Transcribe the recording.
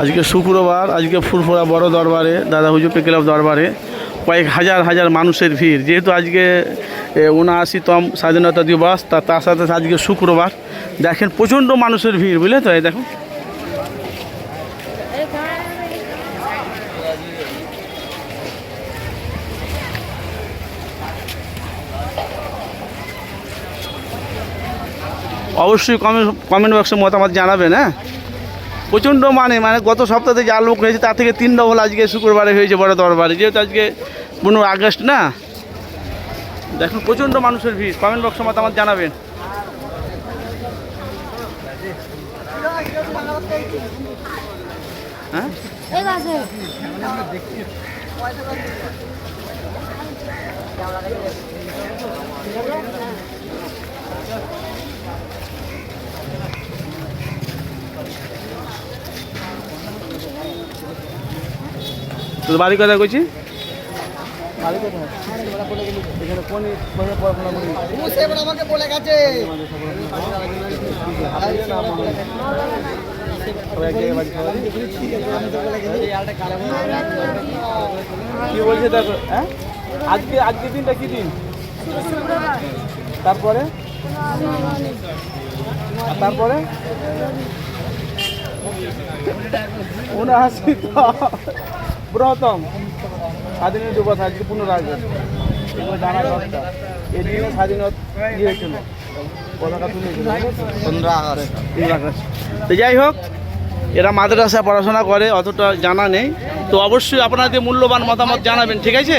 আজকে শুক্রবার, আজকে ফুরফুরা বড় দরবারে, দাদা হুজুর ক্লাব দরবারে, কয়েক হাজার হাজার মানুষের ভিড়। যেহেতু আজকে উনআশিতম স্বাধীনতা দিবস, তা, তার সাথে আজকে শুক্রবার। দেখেন প্রচণ্ড মানুষের ভিড়, বুঝলে তো? এই দেখুন অবশ্যই কমেন্ট কমেন্ট বক্সে মতামত জানাবেন হ্যাঁ? প্রচণ্ড মানে মানে গত সপ্তাহে যা লোক হয়েছে, তার থেকে তিন ডবল আজকে শুক্রবারে হয়েছে বড় দরবারে। যেহেতু আজকে পনেরো আগস্ট না? দেখুন, প্রচণ্ড মানুষের ভিড়। কমেন্ট বক্স বক্সে আমার জানাবেন। হ্যাঁ? আছে তো বাড়ি কথা কইছি কি বলছে দেখো হ্যাঁ? আজকে আজকে দিনটা কি দিন? তারপরে? তারপরে? উনআশি প্রথম স্বাধীন এগুলো জানা দরকার। এই দিনে স্বাধীনতা হয়েছিল পতাকা তুলেছিল পনেরো আগস্ট তো যাই হোক এরা মাদ্রাসা পড়াশোনা করে অতটা জানা নেই। তো অবশ্যই আপনাদের মূল্যবান মতামত জানাবেন ঠিক আছে?